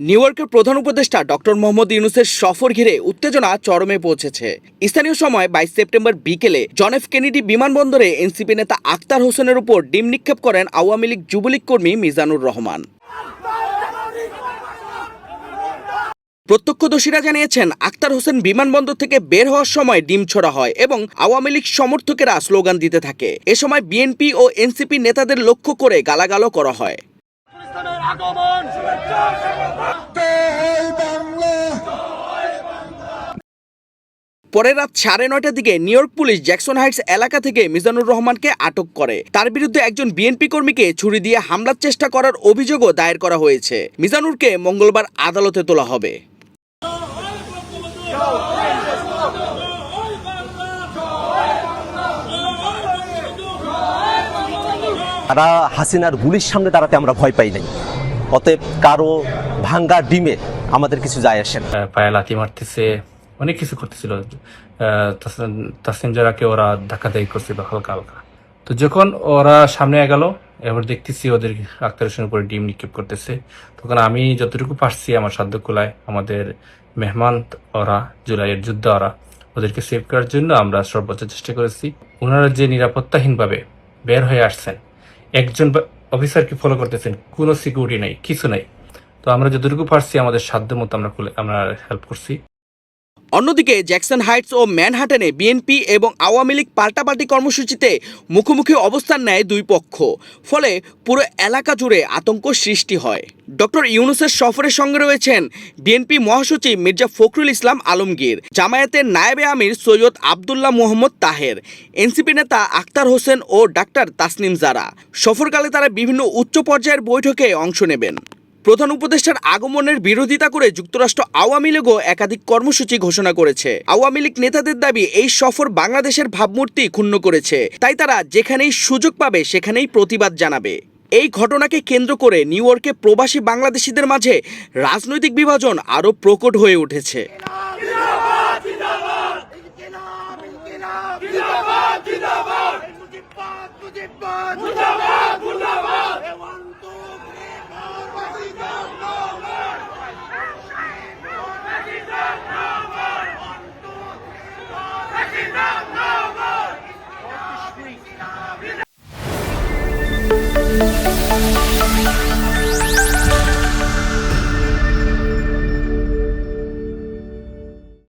New ইয়র্কের প্রধান উপদেষ্টা ডক্টর মোহাম্মদ ইউনুসের সফর ঘিরে উত্তেজনা চরমে পৌঁছেছে। স্থানীয় সময় বাইশ সেপ্টেম্বর বিকেলে জন এফ কেনেডি বিমানবন্দরে এনসিপি নেতা আক্তার হোসেনের উপর ডিম নিক্ষেপ করেন আওয়ামী লীগ যুবলীগ কর্মী মিজানুর রহমান। প্রত্যক্ষদর্শীরা জানিয়েছেন, আক্তার হোসেন বিমানবন্দর থেকে বের হওয়ার সময় ডিম ছোড়া হয় এবং আওয়ামী লীগ সমর্থকেরা স্লোগান দিতে থাকে। এ সময় বিএনপি ও এনসিপি নেতাদের লক্ষ্য করে গালাগালও করা হয়। পাকিস্তানের আগমন। পরে রাত সাড়ে নয়টার দিকে New York police Jackson Heights এলাকা থেকে মিজানুর রহমানকে আটক করে। তার বিরুদ্ধে একজন বিএনপি কর্মীকে ছুরি দিয়ে হামলার চেষ্টা করার অভিযোগও দায়ের করা হয়েছে। মিজানুরকে মঙ্গলবার আদালতে তোলা হবে। তারা হাসিনার গুলির সামনে দাঁড়াতে আমরা ভয় পাই নাই। অতএব কারও ভাঙ্গা ডিমে আমাদের কিছু যায় আসে না। পায়ে লাথি মারতেছে অনেক কিছু করতেছিল। আহ, তাসিম- তাসিম জারাকে ওরা ধাক্কাধাক্কি করছিল হালকা হালকা। তো যখন ওরা সামনে গেল এবার দেখতেছি ওদের আক্তার হোসেনের উপরে ডিম নিক্ষেপ করতেছে। তখন আমি যতটুকু পারছি আমার সাধ্য কুলায় আমাদের মেহমান ওরা জুলাইয়ের যুদ্ধ ওরা ওদেরকে সেভ করার জন্য আমরা সর্বোচ্চ চেষ্টা করেছি। ওনারা যে নিরাপত্তাহীনভাবে বের হয়ে আসছেন একজন অফিসারকে ফলো করতেছেন, কোনো সিকিউরিটি নাই, কিছু নাই। তো আমরা যতটুকু পারছি আমাদের সাধ্য মতো আমরা আমরা হেল্প করছি। অন্যদিকে জ্যাকসন হাইটস ও ম্যানহাটনে বিএনপি এবং আওয়ামী লীগ পাল্টাপাল্টি কর্মসূচিতে মুখোমুখি অবস্থান নেয় দুই পক্ষ, ফলে পুরো এলাকা জুড়ে আতঙ্ক সৃষ্টি হয়। ডক্টর ইউনুসের সফরের সঙ্গে রয়েছেন বিএনপি মহাসচিব মির্জা ফখরুল ইসলাম আলমগীর, জামায়াতের নায়েবে আমির সৈয়দ আবদুল্লাহ মোহাম্মদ তাহের, এনসিপি নেতা আক্তার হোসেন ও ডাক্তার তাসনিম জারা। সফরকালে তারা বিভিন্ন উচ্চ পর্যায়ের বৈঠকে অংশ নেবেন। প্রধান উপদেষ্টার আগমনের বিরোধিতা করে যুক্তরাষ্ট্র আওয়ামী লীগও একাধিক কর্মসূচি ঘোষণা করেছে আওয়ামী লীগ নেতাদের দাবি এই সফর বাংলাদেশের ভাবমূর্তি ক্ষুণ্ণ করেছে তাই তারা যেখানেই সুযোগ পাবে সেখানেই প্রতিবাদ জানাবে এই ঘটনাকে কেন্দ্র করে নিউ ইয়র্কে প্রবাসী বাংলাদেশিদের মাঝে রাজনৈতিক বিভাজন আরও প্রকট হয়ে উঠেছে Bye.